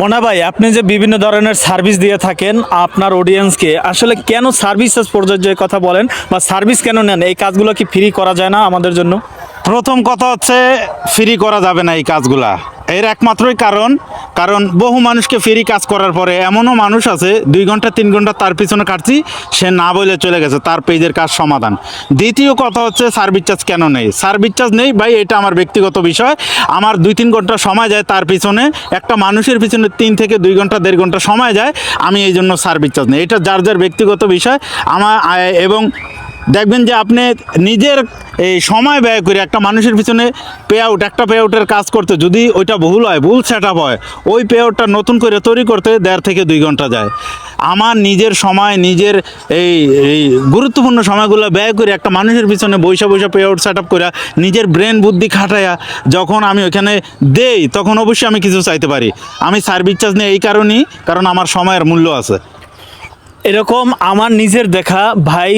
মোনা ভাই, আপনি যে বিভিন্ন ধরনের সার্ভিস দিয়ে থাকেন, আপনার অডিয়েন্সকে আসলে কেন সার্ভিসেস প্রযোজ্যের কথা বলেন বা সার্ভিস কেন নেন? এই কাজগুলো কি ফ্রি করা যায় না আমাদের জন্য? প্রথম কথা হচ্ছে ফ্রি করা যাবে না এই কাজগুলা। এর একমাত্রই কারণ কারণ বহু মানুষকে ফ্রি কাজ করার পরে এমনও মানুষ আছে, দুই ঘণ্টা, তিন ঘণ্টা তার পিছনে কাটছি, সে না বলে চলে গেছে, তার পেজের কাজ সমাধান। দ্বিতীয় কথা হচ্ছে সার্ভিস চার্জ কেন নেই? সার্ভিস চার্জ নেই, ভাই, এটা আমার ব্যক্তিগত বিষয়। আমার দুই তিন ঘণ্টা সময় যায় তার পিছনে, একটা মানুষের পিছনে তিন থেকে দুই ঘণ্টা, দেড় ঘণ্টা সময় যায়, আমি এই জন্য সার্ভিস চার্জ নেই। এটা যার যার ব্যক্তিগত বিষয়। আমার এবং দেখবেন যে আপনি নিজের এই সময় ব্যয় করে একটা মানুষের পিছনে পে আউট একটা পে আউটের কাজ করতে যদি ওইটা ভুল হয়, ভুল সেট আপ হয়, ওই পে আউটটা নতুন করে তৈরি করতে দেড় থেকে দুই ঘণ্টা যায়। আমার নিজের সময়, নিজের এই এই গুরুত্বপূর্ণ সময়গুলো ব্যয় করে একটা মানুষের পিছনে বৈশা বৈশা পে আউট সেট আপ করে নিজের ব্রেন বুদ্ধি খাটায়া যখন আমি ওইখানে দেই, তখন অবশ্যই আমি কিছু চাইতে পারি। আমি সার্ভিস চার্জ নিয়ে এই কারণেই, কারণ আমার সময়ের মূল্য আছে। এরকম আমার নিজের দেখা ভাই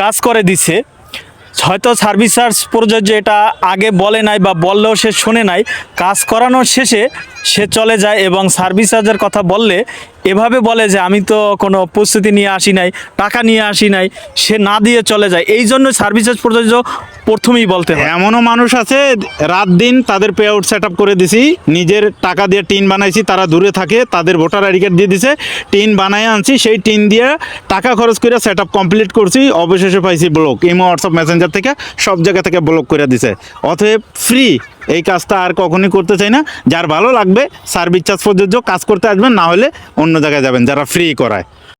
কাজ করে দিছে। হয়তো সার্ভিস চার্জ প্রযোজ্য এটা আগে বলে নাই বা বললেও সে শোনে নাই। কাজ করানোর শেষে সে চলে যায় এবং সার্ভিস চার্জের কথা বললে এভাবে বলে যে, আমি তো কোনো প্রস্তুতি নিয়ে আসি নাই, টাকা নিয়ে আসি নাই। সে না দিয়ে চলে যায়। এই জন্য সার্ভিস চার্জ প্রযোজ্য প্রথমেই বলতে হয়। এমনও মানুষ আছে, রাত দিন তাদের পে আউট সেট করে দিছি, নিজের টাকা দিয়ে টিন বানাইছি, তারা দূরে থাকে, তাদের ভোটার আইডি কার্ড দিয়ে দিছে, টিন বানাই আনছি, সেই টিন দিয়ে টাকা খরচ করে সেট কমপ্লিট করছি, অবশেষে পাইছি ব্লক ইমো হোয়াটসঅ্যাপ মেসেঞ্জার থেকে, সব জায়গা থেকে ব্লক করে দিছে। অতএব ফ্রি এই কাজটা আর কখনই করতে চাই না, যার ভালো লাগবে সার্ভিস চার্জ প্রযোজ্য, কাজ করতে আসবেন, না হলে অন্য জায়গায় যাবেন, যারা ফ্রি করায়।